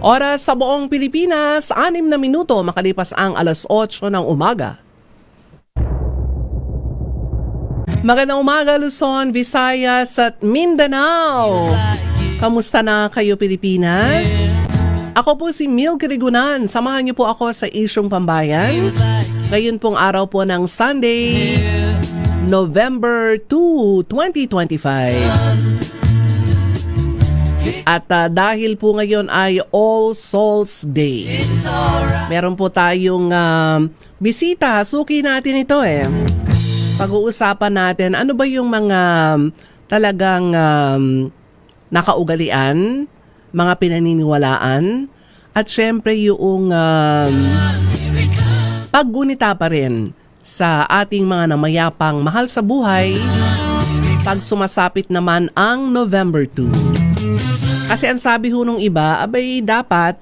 Oras sa buong Pilipinas, anim na minuto makalipas ang alas 8 ng umaga. Magandang umaga Luzon, Visayas at Mindanao. Kamusta na kayo Pilipinas? Ako po si Milk Rigunan. Samahan niyo po ako sa Isyong Pambayan. Ngayon pong araw po ng Sunday, November 2, 2025. At ah, dahil po ngayon ay All Souls Day. Meron po tayong ah, bisita. Suki natin ito eh. Pag-uusapan natin ano ba yung mga talagang um, nakaugalian, mga pinaniniwalaan, at syempre yung um, paggunita pa rin sa ating mga namayapang mahal sa buhay pag sumasapit naman ang November 2. Kasi ang sabi ho nung iba, abay dapat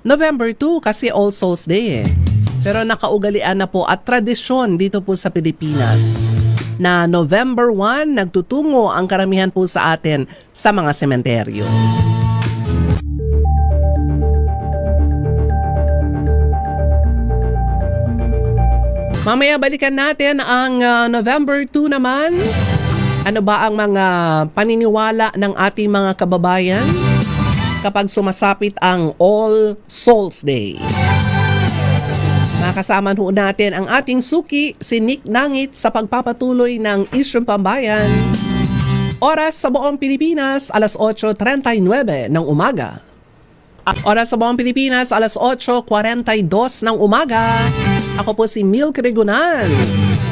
November 2 kasi All Souls Day eh. Pero nakaugalian na po at tradisyon dito po sa Pilipinas na November 1 nagtutungo ang karamihan po sa atin sa mga sementeryo. Mamaya balikan natin ang ah, November 2 naman. Ano ba ang mga paniniwala ng ating mga kababayan kapag sumasapit ang All Souls Day? Makasama ho natin ang ating suki, si Nick Nangit sa pagpapatuloy ng Isyong Pambayan. Oras sa buong Pilipinas, alas 8.39 ng umaga. Oras sa buong Pilipinas, alas 8.42 ng umaga. Ako po si Milk Regunan.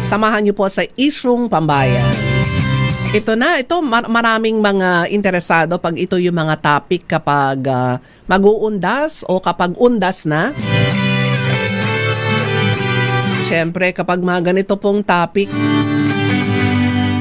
Samahan niyo po sa Isyong Pambayan. Ito na, ito mar- maraming mga interesado pag ito yung mga topic kapag ah, mag-uundas o kapag undas na. Siyempre, kapag mga ganito pong topic,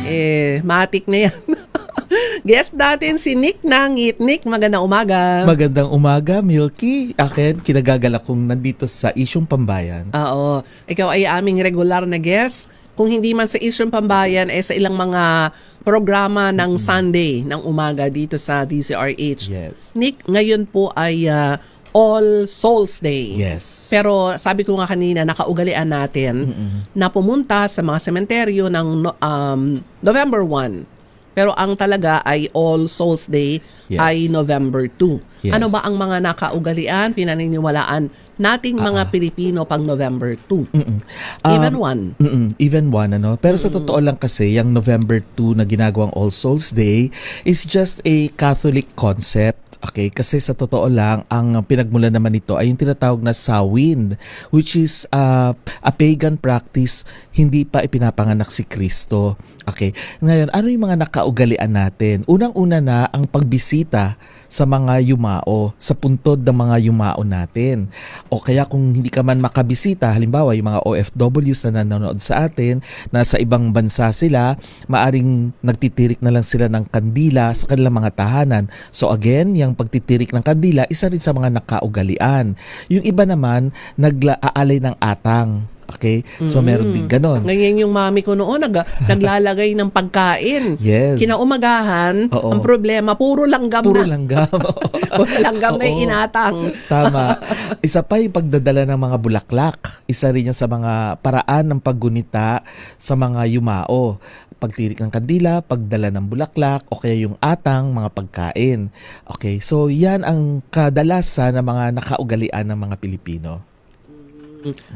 eh, matik na yan. Guest natin si Nick Nangit. Nick, magandang umaga. Magandang umaga, Milky. Akin, kinagagala kong nandito sa isyong pambayan. Oo. Ikaw ay aming regular na guest. Kung hindi man sa Isyong Pambayan, eh sa ilang mga programa ng Sunday ng umaga dito sa DCRH. Yes. Nick, ngayon po ay ah, All Souls Day. Yes. Pero sabi ko nga kanina, nakaugalian natin na pumunta sa mga sementeryo ng um, November 1. Pero ang talaga ay All Souls Day Yes. ay November 2. Yes. Ano ba ang mga nakaugalian, pinaniniwalaan nating mga Pilipino pang November 2? Mm-mm. Even Um, one. Mm-mm, even one, ano? Pero sa totoo lang kasi, yung November 2 na ginagawang All Souls Day is just a Catholic concept. Okay, kasi sa totoo lang, ang pinagmulan naman nito ay yung tinatawag na Samhain, which is uh, a pagan practice, hindi pa ipinapanganak si Kristo. Okay, ngayon, ano yung mga nakaugalian natin? Unang-una na ang pagbisita sa mga yumao, sa puntod ng mga yumao natin. O kaya kung hindi ka man makabisita, halimbawa yung mga OFWs na nanonood sa atin, nasa ibang bansa sila, maaring nagtitirik na lang sila ng kandila sa kanilang mga tahanan. So again, yung pagtitirik ng kandila, isa rin sa mga nakaugalian. Yung iba naman, nag-aalay ng atang. Okay? So meron din ganon. Ngayon yung mami ko noon, nag, naglalagay ng pagkain. Yes. Kinaumagahan, Oo. ang problema, puro langgam Puro na. langgam. Puro langgam na yung inatang. Tama. Isa pa yung pagdadala ng mga bulaklak. Isa rin yan sa mga paraan ng paggunita sa mga yumao. Pagtirik ng kandila, pagdala ng bulaklak, o kaya yung atang, mga pagkain. Okay, so yan ang kadalasan ng mga nakaugalian ng mga Pilipino.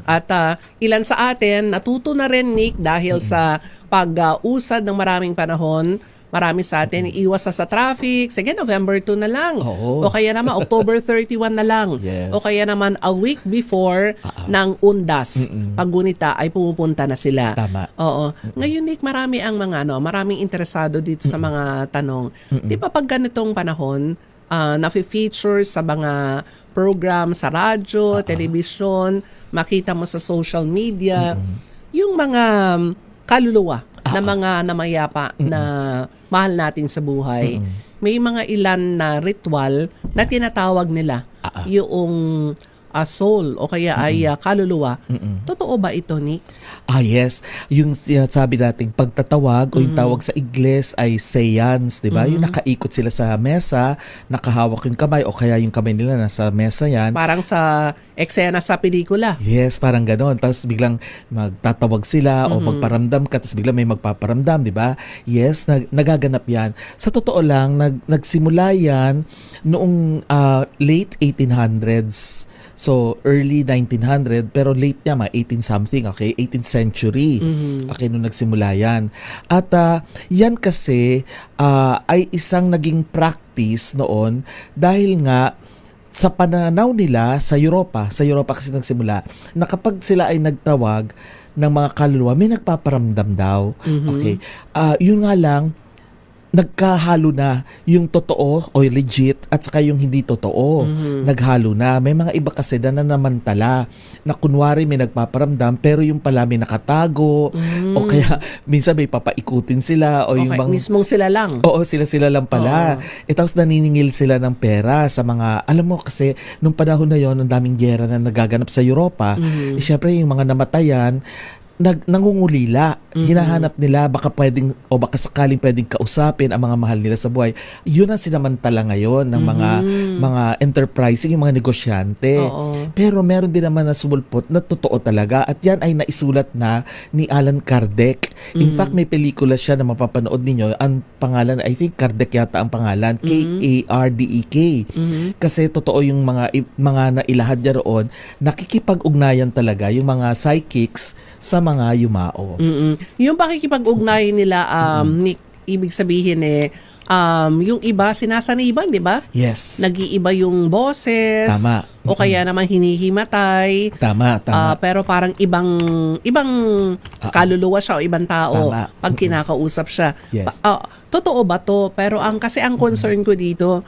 At ah, ilan sa atin, natuto na rin, Nick, dahil sa pag-usad ng maraming panahon, marami sa atin iwas na sa traffic. Sige, November 2 na lang. Oo. O kaya naman, October 31 na lang. Yes. O kaya naman, a week before ng undas, paggunita, ay pumupunta na sila. Tama. Oo. Ngayon, Nick, marami ang mga, ano, maraming interesado dito sa mga tanong. Di ba pag ganitong panahon, uh, na-feature sa mga program sa radyo, television, makita mo sa social media, yung mga um, kaluluwa na mga namayapa na mahal natin sa buhay. May mga ilan na ritual na tinatawag nila yung ah, soul o kaya ay ah, kaluluwa. Totoo ba ito, Nick? Ah yes, yung sinasabi nating pagtatawag o yung tawag sa igles ay seance, 'di ba? Yung nakaikot sila sa mesa, nakahawak yung kamay o kaya yung kamay nila nasa mesa yan. Parang sa eksena sa pelikula. Yes, parang ganon. Tapos biglang magtatawag sila o magparamdam ka, tapos biglang may magpaparamdam, di ba? Yes, nag, nagaganap yan. Sa totoo lang, nag, nagsimula yan noong ah, late 1800s. So, early 1900, pero late niya, mga 18 something, okay? 18th century. Okay, nung nagsimula yan. At ah, yan kasi ah, ay isang naging practice noon dahil nga sa pananaw nila sa Europa, sa Europa kasi nagsimula, na kapag sila ay nagtawag ng mga kaluluwa, may nagpaparamdam daw. Okay. Ah, yun nga lang, nagkahalo na yung totoo o legit at saka yung hindi totoo. Naghalo na. May mga iba kasi na nanamantala na kunwari may nagpaparamdam pero yung pala may nakatago o kaya minsan may papaikutin sila o yung Okay, bang mismong sila lang. Oo, sila-sila lang pala. E tapos naniningil sila ng pera sa mga, alam mo kasi, nung panahon na yon ang daming gera na nagaganap sa Europa, eh, syempre yung mga namatayan, nag, nangungulila. Hinahanap nila baka pwedeng o baka sakaling pwedeng kausapin ang mga mahal nila sa buhay. Yun ang sinamantala ngayon ng mga mga enterprising, yung mga negosyante. Oo. Pero meron din naman na sumulpot na totoo talaga at yan ay naisulat na ni Alan Kardec. In fact, may pelikula siya na mapapanood ninyo. Ang pangalan, I think Kardec yata ang pangalan, K-A-R-D-E-K. Kasi totoo yung mga mga nailahad niya roon, nakikipag-ugnayan talaga yung mga psychics sa mga yumao. Mm-mm. Yung pakikipag-ugnay nila, um, Nick, ibig sabihin eh, um, yung iba sinasaniban, di ba? Yes. Nag-iiba yung boses. Tama. O kaya naman hinihimatay. tama, Ah, tama. pero parang ibang ibang kaluluwa siya o ibang tao Tama. pag kinakausap siya. Yes. Pa- ah, totoo ba to? Pero ang kasi ang concern ko dito,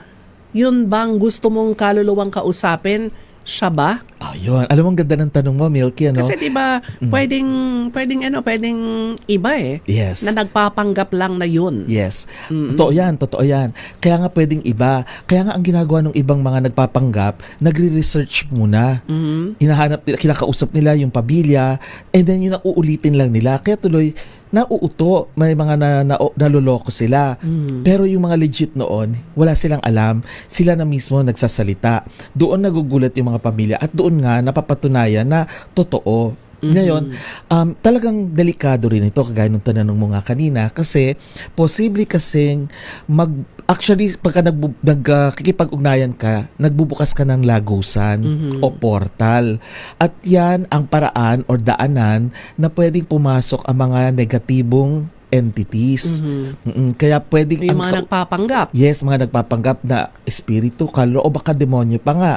yun bang gusto mong kaluluwang kausapin? Siya ba? Ayun. Alam mo, ang ganda ng tanong mo, Milky, ano? Kasi 'di ba, Mm. pwedeng pwedeng ano, pwedeng iba eh. yes. Na nagpapanggap lang na yun. Yes. Totoo yan, totoo yan. Kaya nga pwedeng iba. Kaya nga ang ginagawa ng ibang mga nagpapanggap, nagre-research muna. Mhm. Hinahanap nila, kinakausap nila yung pamilya, and then yun ang uulitin lang nila. Kaya tuloy, nauuto, may mga na, na, naloloko sila. Pero yung mga legit noon, wala silang alam. Sila na mismo nagsasalita. Doon nagugulat yung mga pamilya at doon nga napapatunayan na totoo. Ngayon, um, talagang delikado rin ito, kagaya ng tanong mo nga kanina, kasi posible kasing mag, actually, pagka nagbu, nagkikipag-ugnayan ka, nagbubukas ka ng lagusan o portal. At yan ang paraan or daanan na pwedeng pumasok ang mga negatibong entities. Mm-mm. Kaya pwedeng Yung ang mga kau- nagpapanggap. Yes, mga nagpapanggap na espiritu, kaluluwa, o baka demonyo pa nga.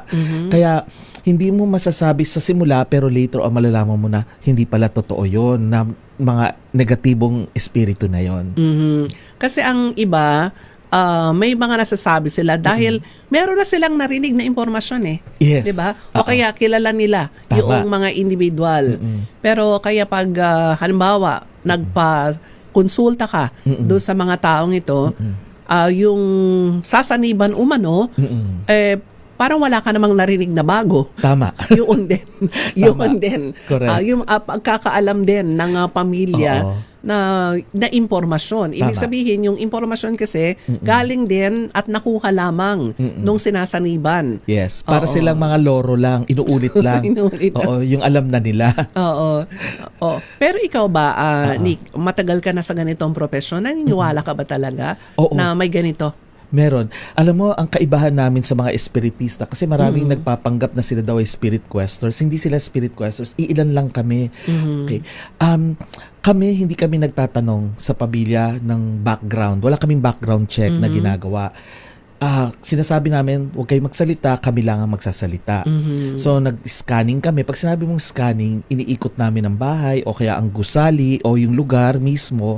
Kaya hindi mo masasabi sa simula pero later o malalaman mo na hindi pala totoo yon na mga negatibong espiritu na yon. Mhm. Kasi ang iba, ah, may mga nasasabi sila dahil meron na silang narinig na impormasyon eh. Yes. 'Di ba? O kaya kilala nila Tama. yung mga individual. Pero kaya pag ah, halimbawa nagpa konsulta ka doon sa mga taong ito, ah, yung sasaniban umano eh parang wala ka namang narinig na bago. Tama. yun din. yun din. Correct. Ah, yung ah, pagkakaalam din ng ah, pamilya Oo. na na impormasyon. Ibig Tama. sabihin yung impormasyon kasi galing din at nakuha lamang nung sinasaniban. Yes, para Oo. silang mga loro lang, inuulit lang. Inuulit lang. Oo, yung alam na nila. Oo. Oo. Pero ikaw ba, ah, Nick, matagal ka na sa ganitong profesyon, naniniwala ka ba talaga Oo. na may ganito? Meron. Alam mo, ang kaibahan namin sa mga espiritista, kasi maraming nagpapanggap na sila daw ay spirit questers. Hindi sila spirit questers, iilan lang kami. Okay. Um, kami, hindi kami nagtatanong sa pamilya ng background. Wala kaming background check na ginagawa. Ah, sinasabi namin, huwag kayong magsalita, kami lang ang magsasalita. So, nag-scanning kami. Pag sinabi mong scanning, iniikot namin ang bahay o kaya ang gusali o yung lugar mismo.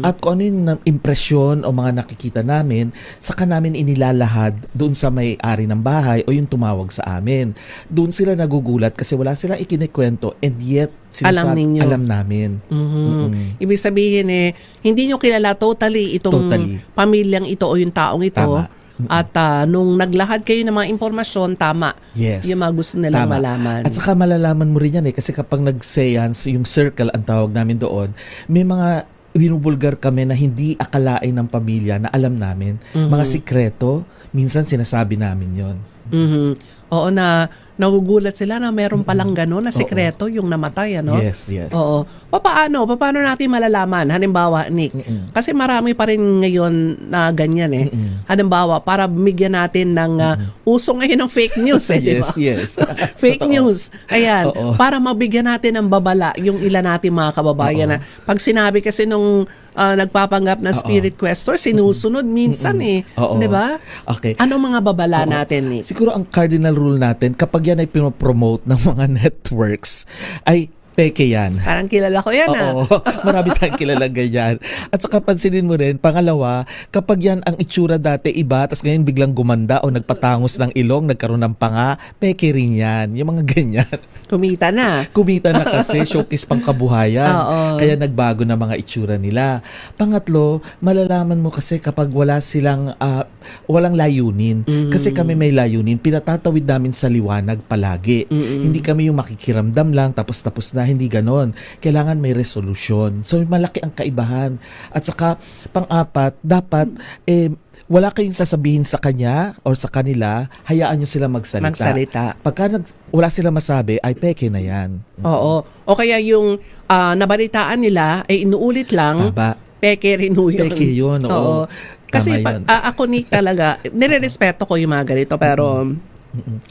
At kung ano yung impresyon o mga nakikita namin, saka namin inilalahad doon sa may-ari ng bahay o yung tumawag sa amin. Doon sila nagugulat kasi wala silang ikinikwento and yet Alam sinasab- ninyo. alam namin. Mhm. Mm-mm. Ibig sabihin eh, hindi nyo kilala totally itong Totally. pamilyang ito o yung taong ito. Tama. At ah, nung naglahad kayo ng mga impormasyon, tama. Yes. Yung mga gusto nilang Tama. malaman. At saka malalaman mo rin yan eh kasi kapag nag-seance, yung circle ang tawag namin doon, may mga binubulgar kami na hindi akalain ng pamilya na alam namin. Mm-hmm. Mga sikreto, minsan sinasabi namin yon. Mhm. Oo na nagugulat sila na meron palang gano'n na sekreto yung namatay ano. Yes, yes. Oo. Papaano? Paano natin malalaman? Halimbawa, Nick, kasi marami pa rin ngayon na ganyan eh. Halimbawa, para bigyan natin ng uh, uso ngayon ng fake news eh, di ba? yes, yes. fake Totoo. news. Ayan, Oo. para mabigyan natin ng babala yung ilan natin mga kababayan na pag sinabi kasi nung ah, nagpapanggap na spirit questor, sinusunod minsan eh. Oo. Di ba? Okay. Anong mga babala natin, Nick? Siguro ang cardinal rule natin, kapag yan ay pinopromote ng mga networks, ay peke yan. Parang kilala ko yan ah. Oo, marami tayong kilala ganyan. At saka pansinin mo rin, pangalawa, kapag yan ang itsura dati iba, tapos ngayon biglang gumanda o nagpatangos ng ilong, nagkaroon ng panga, peke rin yan. Yung mga ganyan. Kumita na. Kumita na kasi, showcase pang kabuhayan. Oo. Kaya nagbago na mga itsura nila. Pangatlo, malalaman mo kasi kapag wala silang, ah, walang layunin. Kasi kami may layunin, pinatatawid namin sa liwanag palagi. Hindi kami yung makikiramdam lang, tapos tapos na, hindi ganon. Kailangan may resolution. So, malaki ang kaibahan. At saka, pang-apat, dapat, eh, wala kayong sasabihin sa kanya or sa kanila, hayaan nyo sila magsalita. Magsalita. Pagka nag, wala sila masabi, ay peke na yan. Oo. O kaya yung ah, nabalitaan nila ay inuulit lang, Tama. peke rin yun. Peke yun, oo. Kasi Tama pa, yun. ah, ako ni talaga, nirerespeto ko yung mga ganito pero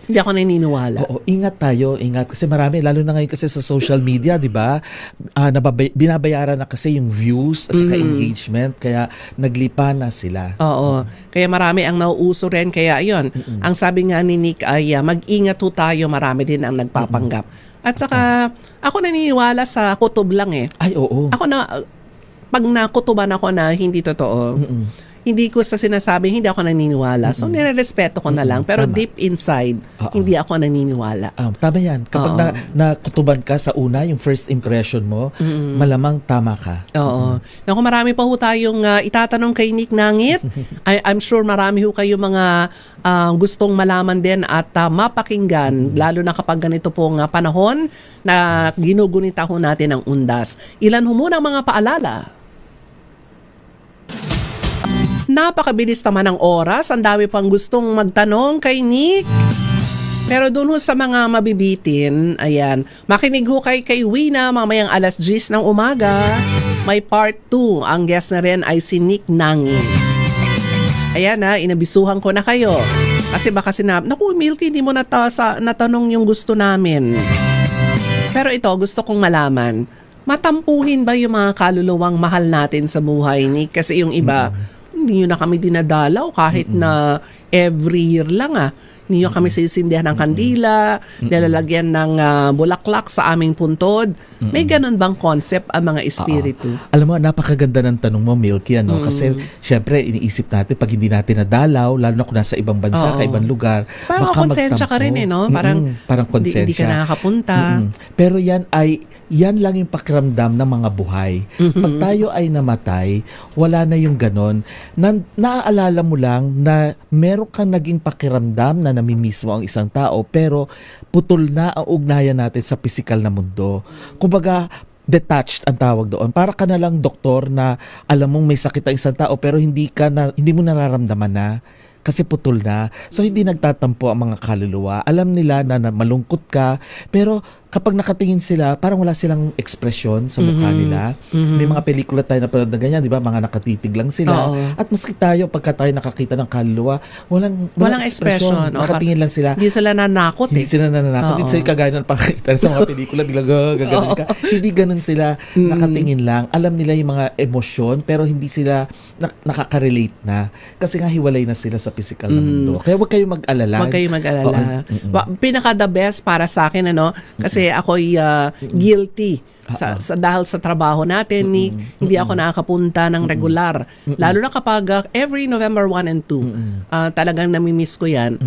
hindi ako naniniwala. Oo, ingat tayo, ingat. Kasi marami, lalo na ngayon kasi sa social media, di ba? Ah, nababay- binabayaran na kasi yung views at saka engagement. Kaya naglipa na sila. Oo. Kaya marami ang nauuso rin. Kaya ayun, ang sabi nga ni Nick ay ah, mag-ingat ho tayo, marami din ang nagpapanggap. At saka, ako naniniwala sa kutob lang eh. Ay, oo. Ako na, pag nakutuban ako na hindi totoo, hindi ko sa sinasabi, hindi ako naniniwala. So, nirerespeto ko na lang. Pero Tama. deep inside, Oo. hindi ako naniniwala. Ah, tama yan. Kapag Oo. na, nakutuban ka sa una, yung first impression mo, malamang tama ka. Oo. Naku, marami pa ho tayong ah, itatanong kay Nick Nangit. I, I'm sure marami ho kayo mga ah, gustong malaman din at ah, mapakinggan, lalo na kapag ganito pong ah, panahon na ginugunita ho natin ang undas. Ilan ho muna ang mga paalala? Napakabilis naman ng oras. Ang dami pang gustong magtanong kay Nick. Pero doon ho sa mga mabibitin, ayan, makinig ho kay kay Wina mamayang alas 10 ng umaga. May part 2. Ang guest na rin ay si Nick Nangin. Ayan na, inabisuhan ko na kayo. Kasi baka sinab, naku Milky, hindi mo nata sa, natanong yung gusto namin. Pero ito, gusto kong malaman, matampuhin ba yung mga kaluluwang mahal natin sa buhay, Nick? Kasi yung iba, hindi nyo na kami dinadalaw kahit na every year lang ah. Hindi nyo kami sisindihan ng kandila, nilalagyan ng ah, bulaklak sa aming puntod. May ganun bang concept ang mga espiritu? Alam mo, napakaganda ng tanong mo, Milky, ano? Kasi, syempre, iniisip natin, pag hindi natin nadalaw, lalo na kung nasa ibang bansa, Oo. ka ibang lugar, Parang baka konsensya ka magtampo. rin eh, no? Parang, Mm-mm, parang hindi, hindi ka konsensya. nakakapunta. Mm-mm. Pero yan ay, yan lang yung pakiramdam ng mga buhay. Pag tayo ay namatay, wala na yung ganon. Na, naaalala mo lang na meron kang naging pakiramdam na namimiss mo ang isang tao, pero putol na ang ugnayan natin sa pisikal na mundo. Kumbaga, detached ang tawag doon. Para ka na lang doktor na alam mong may sakit ang isang tao pero hindi ka na, hindi mo nararamdaman na kasi putol na. So hindi nagtatampo ang mga kaluluwa. Alam nila na, na malungkot ka pero kapag nakatingin sila, parang wala silang ekspresyon sa mukha nila. May mga pelikula tayo na na ganyan, di ba? Mga nakatitig lang sila. Oo. At maski tayo, pagka tayo nakakita ng kaluluwa, walang, Walang expression. O, Nakatingin lang sila. Hindi sila nanakot Hindi eh. sila nananakot. Oo. Hindi sila kagaya ng pakita sa mga pelikula, bigla "Gah, gaganon ka. Hindi ganun sila. Mm. Nakatingin lang. Alam nila yung mga emosyon, pero hindi sila nak- nakaka-relate na. Kasi nga hiwalay na sila sa physical na mundo. Kaya huwag kayong mag-alala. Mm. Huwag kayong mag-alala. Oo, mm-mm. Wa- Pinaka the best para sa akin ano kasi ako'y ah, guilty sa, sa dahil sa trabaho natin ni hindi ako nakakapunta ng regular. Lalo na kapag ah, every November 1 and 2 ah, talagang namimiss ko 'yan.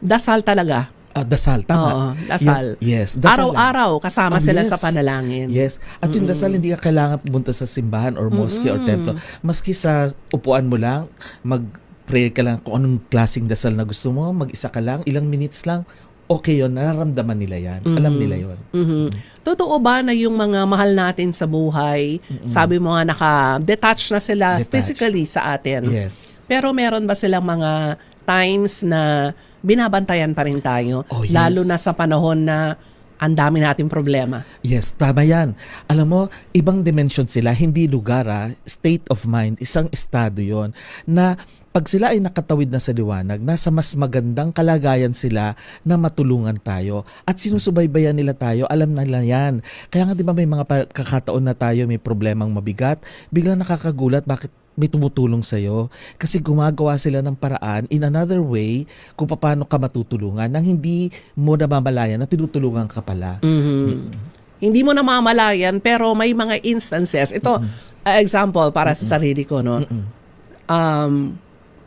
Dasal talaga. Ah, dasal, tama. Oo, dasal. Yan- yes, dasal. Araw-araw kasama Ah, sila yes. sa panalangin. Yes. At yung dasal, hindi ka kailangan pumunta sa simbahan or mosque or templo. Maski sa upuan mo lang, mag mag-pray ka lang kung anong klaseng dasal na gusto mo, mag-isa ka lang, ilang minutes lang, okay yun, nararamdaman nila yan. Alam nila yun. Mhm. Totoo ba na yung mga mahal natin sa buhay, sabi mo nga naka-detach na sila Detached. physically sa atin? Yes. Pero meron ba silang mga times na binabantayan pa rin tayo? Oh, yes. Lalo na sa panahon na ang dami nating problema. Yes, tama yan. Alam mo, ibang dimension sila, hindi lugar ah, state of mind, isang estado yon na pag sila ay nakatawid na sa liwanag, nasa mas magandang kalagayan sila na matulungan tayo. At sinusubaybayan nila tayo, alam nila yan. Kaya nga di ba may mga kakataon na tayo may problemang mabigat, biglang nakakagulat bakit may tumutulong sa'yo. Kasi gumagawa sila ng paraan in another way kung paano ka matutulungan nang hindi mo namamalayan na tinutulungan ka pala. Mhm. Hindi mo namamalayan pero may mga instances. Ito, uh, example para sa sarili ko, no? Um,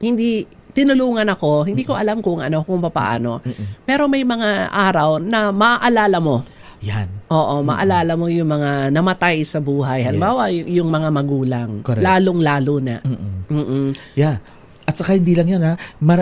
hindi tinulungan ako, hindi ko alam kung ano, kung paano. Pero may mga araw na maaalala mo. Yan. Oo, maalala mo yung mga namatay sa buhay. Halimbawa, y- yung mga magulang. Correct. Lalong-lalo na. Mm-mm. Mm-mm. Yeah. At saka hindi lang yan ha,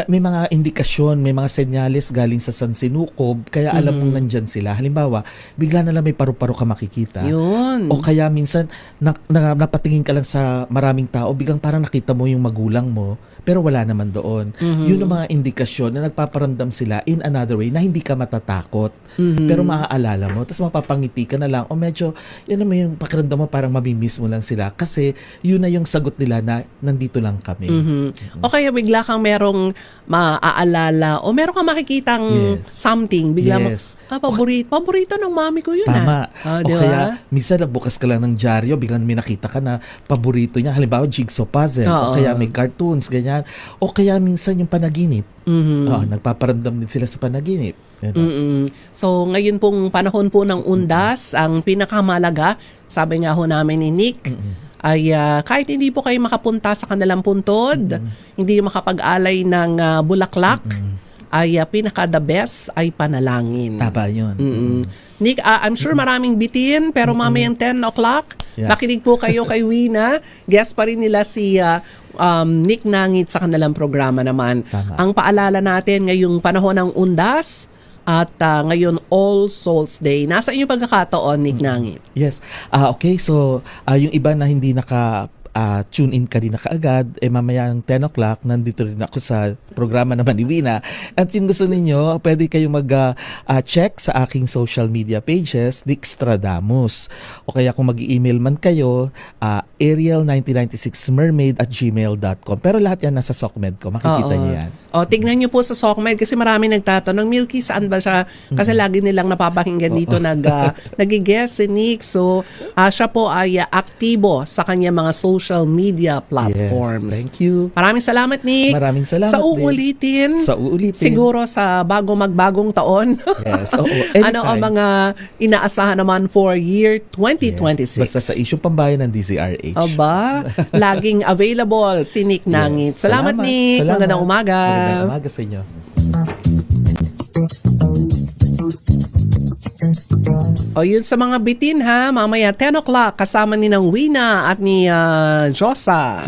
may mga indikasyon, may mga senyales galing sa sansinukob, kaya alam mong nandyan sila. Halimbawa, bigla na lang may paru-paro ka makikita. Yun. O kaya minsan na, na- napatingin ka lang sa maraming tao, biglang parang nakita mo yung magulang mo, pero wala naman doon. Yun ang mga indikasyon na nagpaparamdam sila in another way na hindi ka matatakot. Pero maaalala mo, tapos mapapangiti ka na lang, o medyo, yun naman yung pakiramdam mo, parang mamimiss mo lang sila. Kasi yun na yung sagot nila na nandito lang kami. Mhm. O kaya bigla kang merong maaalala o meron kang makikitang Yes. something. Bigla Yes. mo, ah, paborito, paborito ng mami ko yun Tama. ah. Ah, o di kaya, minsan nagbukas ka lang ng dyaryo, biglang may nakita ka na paborito niya. Halimbawa, jigsaw puzzle. Oo. O kaya may cartoons, ganyan. O kaya minsan yung panaginip. Mhm. Oo, nagpaparamdam din sila sa panaginip. Yan. Mm-mm. So ngayon pong panahon po ng undas, ang pinakamalaga, sabi nga ho namin ni Nick, ay ah, kahit hindi po kayo makapunta sa kanilang puntod, hindi makapag-alay ng ah, bulaklak, ay ah, pinaka the best ay panalangin. Tama yun. Mm-mm. Nick, ah, I'm sure maraming bitin, pero mamayang 10 o'clock, Yes. makinig po kayo kay Wina. Guest pa rin nila si ah, um, Nick Nangit sa kanilang programa naman. Tama. Ang paalala natin ngayong panahon ng undas at ah, ngayon All Souls Day. Nasa inyong pagkakataon, Nick Nangit. Yes. Ah okay, so ah, yung iba na hindi naka ah, tune in ka din na kaagad, eh mamayang 10 o'clock, nandito rin ako sa programa naman ni Wina. At yung gusto ninyo, pwede kayong mag-check sa aking social media pages, Dixtradamus. O kaya kung mag-email man kayo, ah, ariel1996mermaid at gmail.com. Pero lahat yan nasa SOCMED ko, makikita Oo. niyo yan. O, tignan niyo po sa SOCMED kasi marami nagtatanong, Milky, saan ba siya? Kasi lagi nilang napapakinggan dito nag, uh, nag-guest si Nick. So, ah, siya po ay ah, aktibo sa kanya mga social media platforms. Yes, thank you. Maraming salamat, Nick. Maraming salamat Sa uulitin. Sa uulitin. Siguro sa bago magbagong taon. Yes, oo, ano ang anytime. mga inaasahan naman for year 2026? Yes, basta sa isyong pambayan ng DZRH. Aba, laging available si Nick Nangit. Yes. Salamat, Nick. Salamat. Magandang umaga. Magandang umaga sa inyo. O yun sa mga bitin ha, mamaya 10 o'clock kasama ni ng Wina at ni ah, Josa.